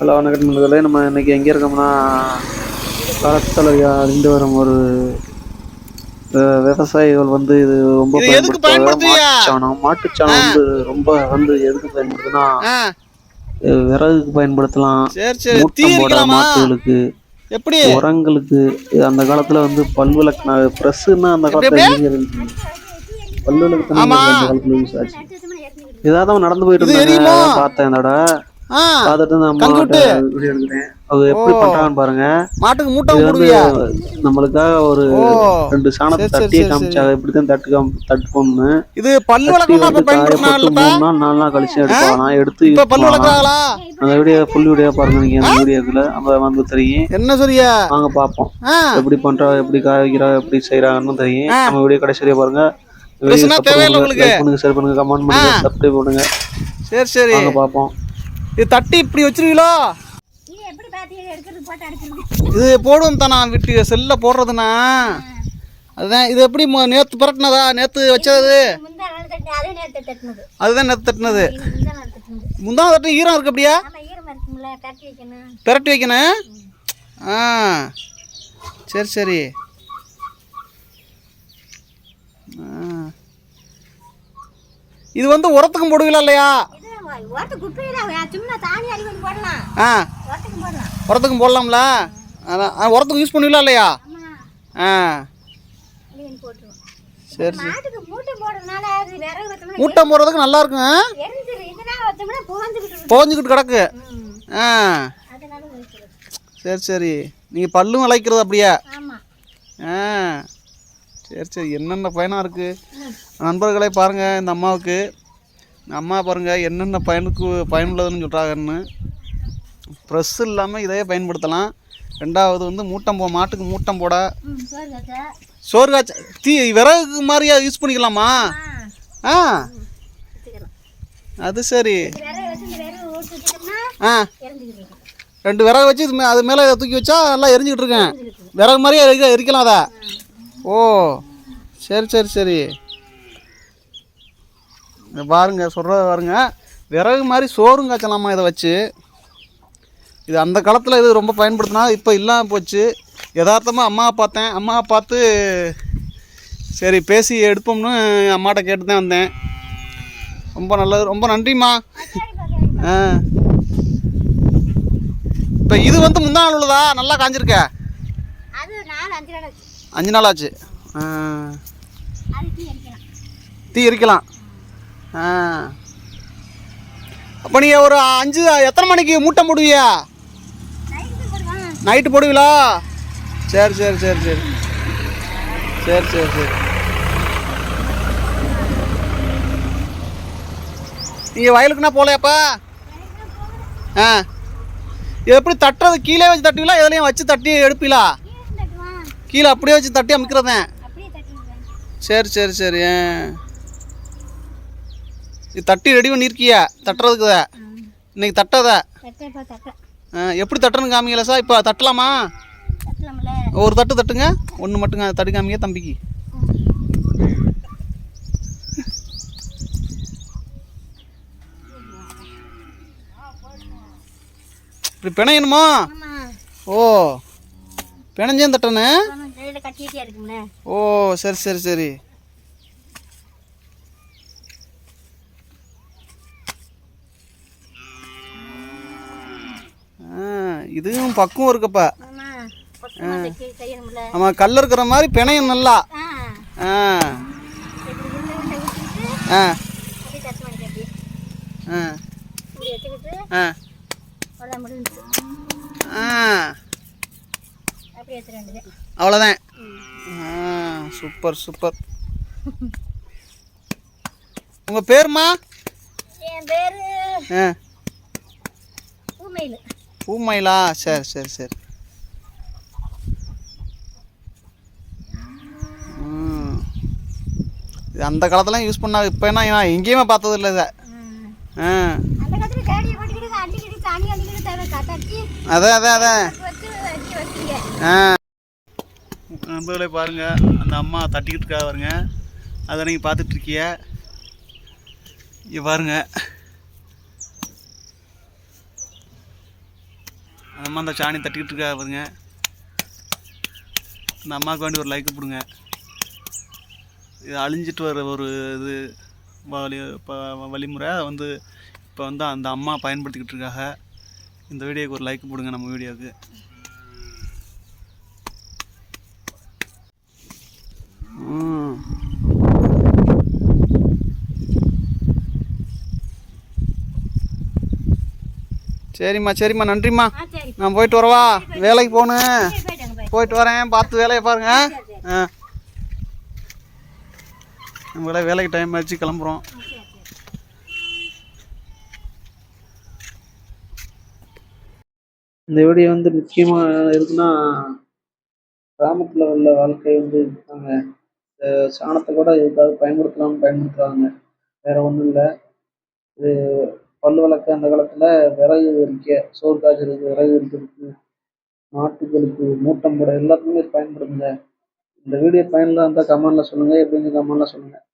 Hello வணக்கம் நண்பர்களே. நம்ம இன்னைக்கு எங்கே இருக்கோம்னா காலத்தில் அழிந்து வரும் ஒரு விவசாயிகள் வந்து இது ரொம்ப பயன்படுத்துவாங்க. மாட்டுச்சாணம் மாட்டுச்சாணம் வந்து ரொம்ப வந்து எதுக்கு அஹ், விறகுக்கு பயன்படுத்தலாம். மூட்டம் போட மாட்டுகளுக்கு எப்படி? உரங்களுக்கு அந்த காலத்துல வந்து பல்விளக்கு பிரஸ்ன்னா அந்த காலத்துல? பல்விளக்கு. அந்த காலத்துல யூஸ் ஆச்சு. இதான் நடந்து போயிட்டு இருந்தாங்க பார்த்தேன் இந்த பார்த்துட்டு. வீடியோ எடுக்கிறேன். அது எப்படி ஓ. பண்றாங்கன்னு பாருங்க. மாட்டுக்கு மூட்டை இது வந்து போடுவியா நம்மளுக்காக ஒரு ரெண்டு சாணத்தை தட்டி காமிச்சாங்க இப்படிதான் தட்டு காம் தட்டு போடணும் இது அப்ப மூணு நாள் நாலு நாள் கழிச்சு எடுக்கலாம். நான் எடுத்து இப்ப அந்த வீடியோ ஃபுல் வீடியோ பாருங்க நீங்க அந்த வீடியோக்குள்ள. வந்து தெரியும். என்ன சரியா? வாங்க பார்ப்போம். ஆ. எப்படி பண்றா எப்படி காய வைக்கிறா எப்படி செய்யறாங்கன்னு தெரியும். நம்ம வீடியோ கடைசி பாருங்க. பிரச்சனை தேவையில்லை உங்களுக்கு. லைக் பண்ணுங்க ஷேர் பண்ணுங்க கமெண்ட் பண்ணுங்க. சப்ஸ்கிரைப் பண்ணுங்க. சரி சரி. வாங்க பார்ப்போம். இது தட்டி இப்படி வச்சிருவீங்களோ இது போடுவோம் தானா விட்டு செல்ல போடுறதுனா? அதுதான் இது எப்படி நேத்து பரட்டினதா? நேத்து வச்சது? அதுதான் நேத்து தட்டினது. இது முந்தா நாள் தட்டினது. முந்தா தட்டு ஈரம் இருக்கு அப்படியா? பிரட்டி வைக்கணும். ஆ. சரி சரி. இது வந்து உரத்துக்கும் போடுவீங்களா இல்லையா? ஆ. உரத்துக்கும் போடலாம்ல? அதான். ஆ, உரத்துக்கும் யூஸ் பண்ணுவீங்களா இல்லையா? ஆ. சரி சரி. மூட்டை போடுறதுக்கு நல்லா வச்சோம்னா புகஞ்சுக்கிட்டு கிடக்கு. ஆ. சரி சரி. நீங்கள் பல்லும் விளைக்கிறது அப்படியே. ஆ. சரி சரி. என்னென்ன பயனாக இருக்குது நண்பர்களே பாருங்கள் இந்த அம்மாவுக்கு. அம்மா பாருங்கள் என்னென்ன பயனுக்கு பயனுள்ளதுன்னு சொல்கிறாங்கன்னு ப்ரெஸ் இல்லாமல் இதையே பயன்படுத்தலாம். ரெண்டாவது வந்து மூட்டம் போ மாட்டுக்கு மூட்டம் போட. சோறு காய்ச்ச தீ விறகு மாதிரியா யூஸ் பண்ணிக்கலாமா? ஆ. அது சரி. ஆ. ரெண்டு விறகு வச்சு இது மே- அது மேலே இதை தூக்கி வச்சா நல்லா எரிஞ்சிக்கிட்டு இருக்கேன். விறகு மாதிரியே எரிக்க எரிக்கலாம் அதை. ஓ. சரி சரி சரி. பாருங்க சொல்கிறத பாருங்க. விறகு மாதிரி சோறும் காய்ச்சலாமா இதை வச்சு? இது அந்த காலத்தில் இது ரொம்ப பயன்படுத்தினா இப்போ இல்லாமல் போச்சு. யதார்த்தமாக அம்மாவை பார்த்தேன். அம்மாவை பார்த்து சரி பேசி எடுப்போம்னு அம்மாட்ட கேட்டு தான் வந்தேன். ரொம்ப நல்லது. ரொம்ப நன்றிம்மா. ஆ. இப்போ இது வந்து முந்தா நாள் உள்ளதா? நல்லா காஞ்சிருக்க? அஞ்சு நாள் ஆச்சு. தீ எரிக்கலாம் ஆ. அப்போ நீங்கள் ஒரு அஞ்சு எத்தனை மணிக்கு மூட்டை போடுவியா நைட்டு போடுவீங்களா? சரி சரி சரி சரி. சரி சரி சரி. நீங்கள் வயலுக்குன்னா போகலையாப்பா ஆ. இது எப்படி தட்டுறது? கீழே வச்சு தட்டுவீங்களா? எதுலையும் வச்சு தட்டி எடுப்பீங்களா? கீழே அப்படியே வச்சு தட்டி அமைக்கிறதேன். சரி சரி சரி ஆ. இது தட்டி ரெடி பண்ணியிருக்கியா தட்டுறதுக்கு இன்னைக்கு தட்டத? எப்படி தட்டுறன்னு காமிக்கல சார்? இப்போ தட்டலாமா? ஒரு தட்டு தட்டுங்க ஒன்று மட்டுங்க தட்டி காமிங்க தம்பிக்கு. இப்படி பிணையணுமா? ஓ பிணைஞ்சேன் தட்டனு. ஓ சரி சரி சரி ஆ, இதுவும் பக்குவம் இருக்கப்ப. ஆமாம் கல் இருக்கிற மாதிரி பிணையும் நல்லா. ஆ. ஆ. ஆ. ஆ. அவ்வளோதான் ஆ. Super super. உங்கள் பேருமா என் பேர் ஆ. பூமையில் பூமயிலா? சரி சரி சரி. இது அந்த காலத்துலாம் யூஸ் பண்ணா இப்போ என்ன நான் எங்கேயுமே பார்த்தது இல்லை இதை அதான் அதான் அதான் ஆ. நண்பர்களே பாருங்க அந்த அம்மா தட்டிக்கிட்டு இருக்கா பாருங்க. அதை நீங்கள் பார்த்துட்டு இருக்கிய? இங்க பாருங்க. அந்த அம்மா அந்த சாணி தட்டிக்கிட்டு இருக்கா பாருங்க. இந்த அம்மாவுக்கு வேண்டி ஒரு லைக் போடுங்க இது அழிஞ்சிட்டு வர ஒரு இது வழி வழிமுறை. அதை வந்து இப்போ வந்து அந்த அம்மா பயன்படுத்திக்கிட்டு இருக்காங்க. இந்த வீடியோக்கு ஒரு லைக் போடுங்க நம்ம வீடியோவுக்கு ம். சரிம்மா சரிம்மா நன்றிம்மா. நான் போயிட்டு வரவா? வேலைக்கு போகணும் போயிட்டு வரேன் பார்த்து வேலையை பாருங்க. ஆ நம்மளாம் வேலைக்கு டைம் ஆச்சு கிளம்புறோம். இந்த வீடியோ வந்து முக்கியமாக இருக்குன்னா கிராமத்தில் உள்ள வாழ்க்கை வந்து இருக்காங்க. இந்த சாணத்தை கூட எதுக்காவது பயன்படுத்தலாம்னு பயன்படுத்துகிறாங்க வேற ஒன்றும் இல்லை. இது பல் விளக்க அந்த காலத்தில் விறகு எரிக்க சோறு காய்ச்சறதுக்கு விறகு எரிக்கிறதுக்கு மாட்டுகளுக்கு மூட்டம் போட எல்லாத்துக்குமே இது இந்த வீடியோ பயனில் இருந்தால் கமெண்டில் சொல்லுங்கள் எப்படின்னு கமெண்டில் சொல்லுங்கள்